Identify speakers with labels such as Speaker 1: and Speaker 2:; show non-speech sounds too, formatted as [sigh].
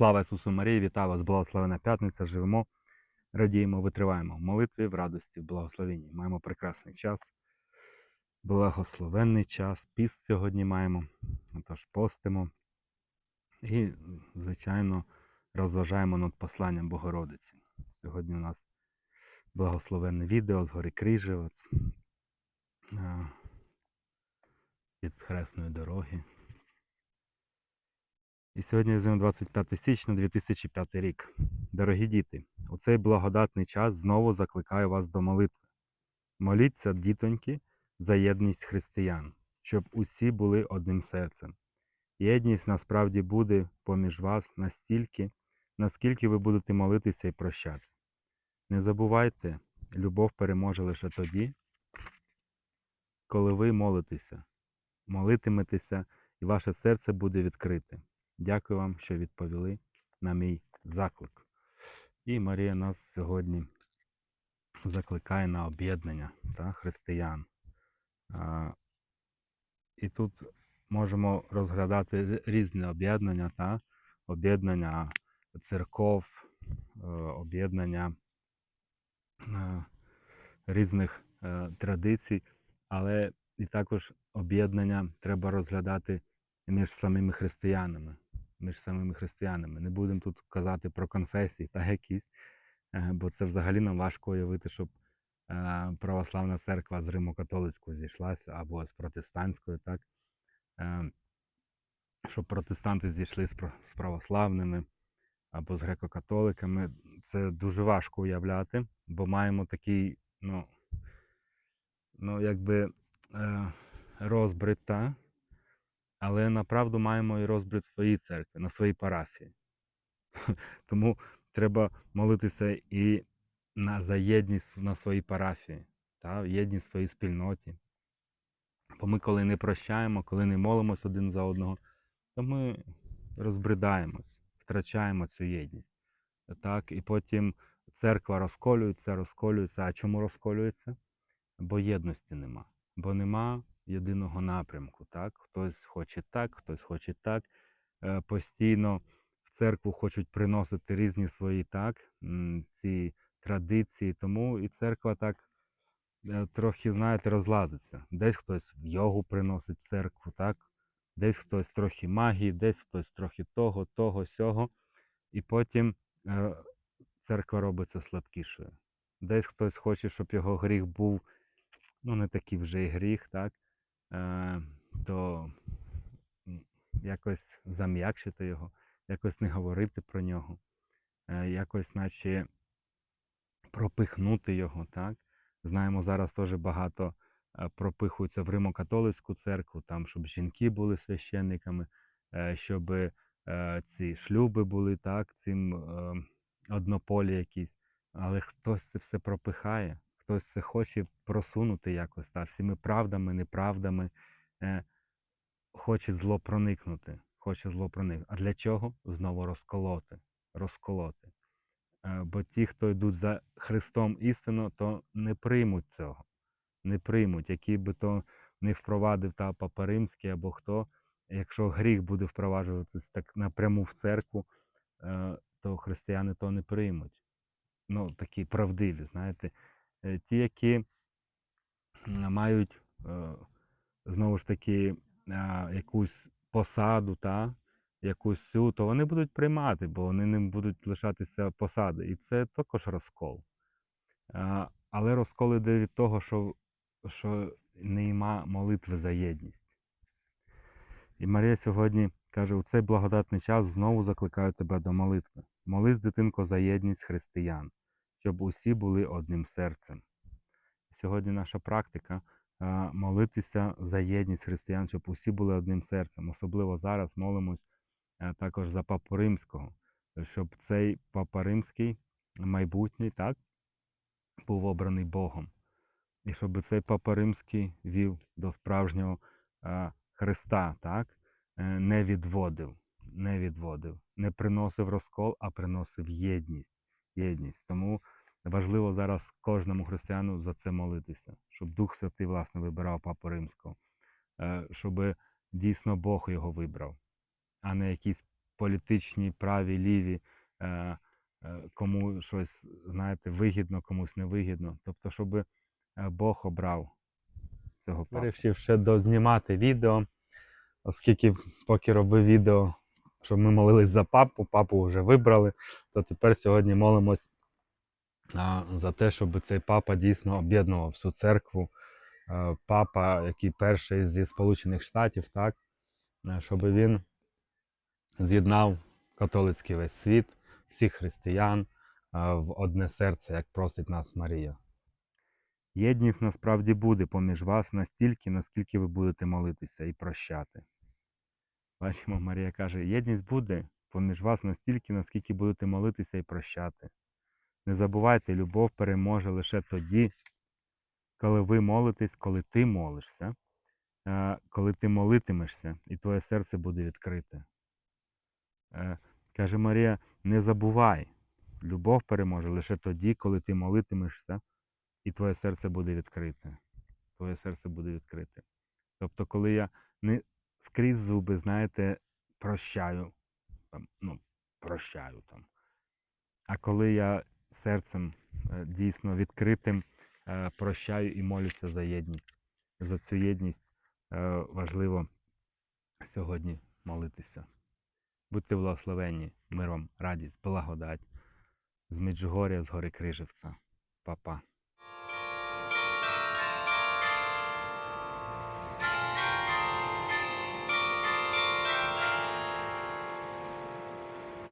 Speaker 1: Слава Ісусу Марії, вітаю вас, благословена п'ятниця. Живемо, радіємо, витриваємо в молитві, в радості, в благословенні. Маємо прекрасний час, благословенний час. Піст сьогодні маємо, тож постимо. І, звичайно, розважаємо над посланням Богородиці. Сьогодні у нас благословенне відео з гори Крижевець е, від Хресної дороги. І сьогодні з 25 січня 2005 рік. Дорогі діти, у цей благодатний час знову закликаю вас до молитви. Моліться, дітоньки, за єдність християн, щоб усі були одним серцем. Єдність насправді буде поміж вас настільки, наскільки ви будете молитися і прощати. Не забувайте, любов переможе лише тоді, коли ви молитеся, молитиметеся, і ваше серце буде відкрите. Дякую вам, що відповіли на мій заклик. І Марія нас сьогодні закликає на об'єднання та, християн. А, і тут можемо розглядати різні об'єднання, та, об'єднання церков, е, об'єднання е, різних е, традицій, але і також об'єднання треба розглядати між самими християнами. Між самими християнами. Не будемо тут казати про конфесії та якісь, е, бо це взагалі нам важко уявити, щоб е, православна церква з Римо-католицькою зійшлася або з протестантською, так? Е, Щоб протестанти зійшли з православними або з греко-католиками. Це дуже важко уявляти, бо маємо такий, ну, ну якби е, розбрит, та? Але направду маємо і розбрит своїй церкви, на своїй парафії. [laughs] Тому треба молитися і на, за єдність на своїй парафії, та, єдність в своїй спільноті. Бо ми, коли не прощаємо, коли не молимось один за одного, то ми розбридаємось, втрачаємо цю єдність. Так, і потім церква розколюється, розколюється. А чому розколюється? Бо єдності нема. Бо нема єдиного напрямку. Так? Хтось хоче так, хтось хоче так. Е, Постійно в церкву хочуть приносити різні свої так, ці традиції. Тому і церква так е, трохи, знаєте, розлазиться. Десь хтось в йогу приносить в церкву, так? десь хтось трохи магії, десь хтось трохи того, того, сього. І потім е, церква робиться слабкішою. Десь хтось хоче, щоб його гріх був ну, не такий вже і гріх, так? Е, то якось зам'якшити його, якось не говорити про нього, е, якось, наче пропихнути його, так? Знаємо, зараз теж багато е, пропихуються в Римо-католицьку церкву, там, щоб жінки були священниками, щоб ці шлюби були, так, цим е, однополі якісь. Але хтось це все пропихає, хтось це хоче просунути якось, так, всіми правдами, неправдами, е, хоче зло проникнути, хоче зло проникнути. А для чого? Знову розколоти, розколоти. Е, Бо ті, хто йдуть за Христом істинно, то не приймуть цього. Не приймуть, який би то не впровадив та Папа Римський або хто. Якщо гріх буде впроваджуватись так напряму в церкву, е, то християни то не приймуть. Ну, такі правдиві, знаєте. Е, Ті, які мають е, знову ж таки якусь посаду, та, якусь цю, то вони будуть приймати, бо вони не будуть лишатися посади. І це також розкол. Але розкол іде від того, що, що нема молитви за єдність. І Марія сьогодні каже: у цей благодатний час знову закликаю тебе до молитви. Молись, дитинко, за єдність християн, щоб усі були одним серцем. Сьогодні наша практика молитися за єдність християн, щоб усі були одним серцем. Особливо зараз молимось е, також за Папу Римського, щоб цей Папа Римський майбутній так, був обраний Богом. І щоб цей Папа Римський вів до справжнього Христа, так, е, не відводив, не відводив, не приносив розкол, а приносив єдність. Єдність. Тому важливо зараз кожному християну за це молитися, щоб Дух Святий, власне, вибирав Папу Римського, е, щоб дійсно Бог його вибрав, а не якісь політичні, праві, ліві, е, е, кому щось, знаєте, вигідно, комусь невигідно. Тобто, щоб Бог обрав цього папу. Вирішив ще дознімати відео, оскільки поки робив відео, щоб ми молились за папу, папу вже вибрали, то тепер сьогодні молимось за те, щоб цей папа дійсно об'єднував всю церкву. Папа, який перший зі Сполучених Штатів, так, щоб він з'єднав католицький весь світ, всіх християн в одне серце, як просить нас Марія. Єдність насправді буде поміж вас настільки, наскільки ви будете молитися і прощати. Бачимо, Марія каже, єдність буде поміж вас настільки, наскільки будете молитися і прощати. Не забувайте, любов переможе лише тоді, коли ви молитесь, коли ти молишся, е, коли ти молитимешся, і твоє серце буде відкрите. Е, Каже Марія, не забувай, любов переможе лише тоді, коли ти молитимешся, і твоє серце буде відкрите. Твоє серце буде відкрите. Тобто, коли я не скрізь зуби, знаєте, прощаю, там, ну, прощаю там. А коли я серцем е, дійсно відкритим е, прощаю і молюся за єдність. За цю єдність е, важливо сьогодні молитися. Будьте благословенні, мир вам, радість, благодать з Меджугоря, з гори Крижівця. Па-па.